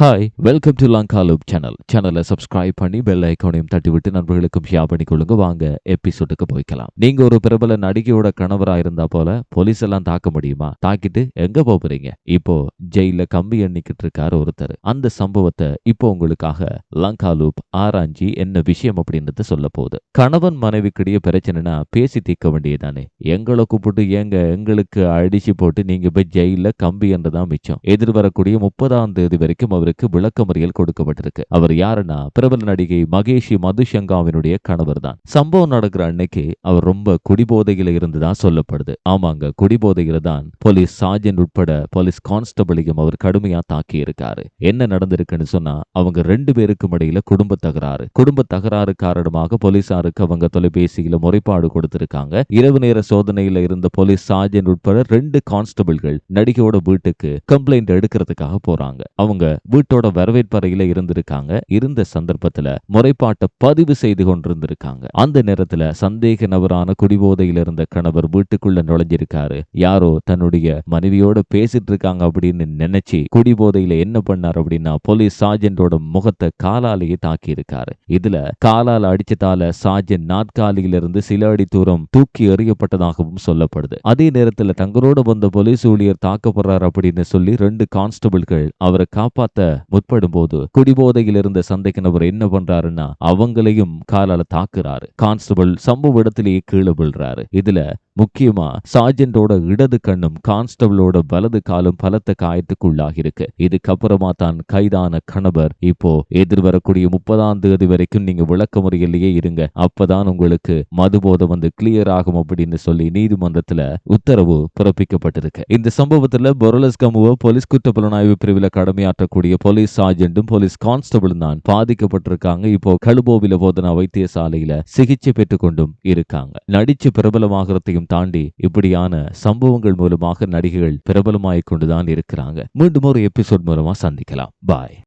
Hi welcome to Lankaloop channel சேனலை subscribe பண்ணி bell ஐக்கானையும் தட்டிவிட்டு நண்பர்களுக்கும் ஷேர் பண்ணி கொள்ளுங்க வாங்க எபிசோடுக்கு போய்க்கலாம். நீங்க ஒரு பிரபல நடிகையோட கணவரா இருந்தா போல போலீஸ் எல்லாம் தாக்க முடியுமா? தாக்கிட்டு எங்க போறீங்க இப்போ ஜெயில கம்பி எண்ணிக்கிட்டு இருக்காரு ஒருத்தர். அந்த சம்பவத்தை இப்போ உங்களுக்காக லங்கா லூப் ஆராய்ஞ்சி என்ன விஷயம் அப்படின்றத சொல்ல போகுது. கணவன் மனைவிக்கிடையே பிரச்சனைனா பேசி தீர்க்க வேண்டியதானே எங்களை கூப்பிட்டு ஏங்க எங்களுக்கு அடிச்சு போட்டு நீங்க போய் ஜெயில கம்பி என்றதான் மிச்சம். எதிர்வரக்கூடிய முப்பதாம் தேதி வரைக்கும் அவருக்கு விளக்கமறியல் கொடுக்கப்பட்டிருக்கு. அவர் யாருன்னா? பிரபல நடிகை மகேஷி மதுசங்காவினுடைய கணவர் தான் சம்பவம் நடக்கிற அன்னைக்கு அவர் ரொம்ப குடிபோதையில இருந்துதான் சொல்லப்படுது. ஆமாங்க குடிபோதையில தான் போலீஸ் சார்ஜன் உட்பட போலீஸ் கான்ஸ்டபிளையும் அவர் கடுமையா தாக்கி இருக்காரு என்ன நடந்திருக்குன்னு சொன்னா அவங்க ரெண்டு பேருக்கும் இடையில குடும்ப தகராறு. குடும்ப தகராறு காரணமாக போலீசாருக்கு அவங்க தொலைபேசியில முறைப்பாடு கொடுத்திருக்காங்க. இரவு நேர சோதனையில இருந்த போலீஸ் சார்ஜன் உட்பட ரெண்டு கான்ஸ்டபிள்கள் நடிகையோட வீட்டுக்கு கம்ப்ளைண்ட் எடுக்கிறதுக்காக போறாங்க. அவங்க வீட்டோட வரவேற்பறையில இருந்திருக்காங்க. இருந்த சந்தர்ப்பத்துல முறைப்பாட்டை பதிவு செய்து கொண்டிருந்திருக்காங்க. அந்த நேரத்துல சந்தேக நபரான குடிபோதையில இருந்த கணவர் வீட்டுக்குள்ள நுழைஞ்சிருக்காரு. யாரோ தன்னுடைய மனைவியோட பேசிட்டு இருக்காங்க அப்படின்னு நினைச்சு குடிபோதையில என்ன பண்ணார் அப்படின்னா போலீஸ் சார்ஜென்டோட முகத்தை காலாலேயே தாக்கி இருக்காரு இதுல காலால அடிச்சதால சார்ஜென்ட் நாற்காலியிலிருந்து சில அடி தூரம் தூக்கி எறியப்பட்டதாகவும் சொல்லப்படுது. அதே நேரத்துல தங்களோட வந்த போலீஸ் ஊழியர் தாக்கப்படுறார் அப்படின்னு சொல்லி ரெண்டு கான்ஸ்டபிள்கள் அவரை காப்பாத்த முற்படும் போது குடிபோதையில் இருந்த சந்தேக நபர் என்ன பண்றாருன்னா அவங்களையும் காலால தாக்குறாரு. கான்ஸ்டபிள் சம்பவ இடத்திலேயே கீழே விழுறாரு. இதுல முக்கியமா சார்ஜென்டோட இடது கண்ணும் கான்ஸ்டபிளோட வலது காலும் பலத்த காயத்துக்குள்ளாகி இருக்கு இதுக்கப்புறமா தான் கைதான கணவர் இப்போ எதிர்வரக்கூடிய முப்பதாம் தேதி வரைக்கும் நீங்க விளக்க முறையிலேயே இருங்க. அப்பதான் உங்களுக்கு மதுபோதை வந்து கிளியர் ஆகும் அப்படின்னு சொல்லி நீதிமன்றத்துல உத்தரவு பிறப்பிக்கப்பட்டிருக்கு. இந்த சம்பவத்துல பொரலஸ் கமுவ போலீஸ் குற்றப்புலனாய்வு பிரிவில் கடமையாற்றக்கூடிய போலீஸ் சார்ஜென்டும் போலீஸ் கான்ஸ்டபிளும் தான் பாதிக்கப்பட்டிருக்காங்க. இப்போ கழுபோவில போதனா வைத்தியசாலையில சிகிச்சை பெற்றுக் கொண்டும் இருக்காங்க. நடிச்சு பிரபலமாகறதையும் தாண்டி இப்படியான சம்பவங்கள் மூலமாக நடிகைகள் பிரபலமாகிக் கொண்டுதான் இருக்கிறாங்க. மீண்டும் ஒரு எபிசோட் மூலமா சந்திக்கலாம். பாய்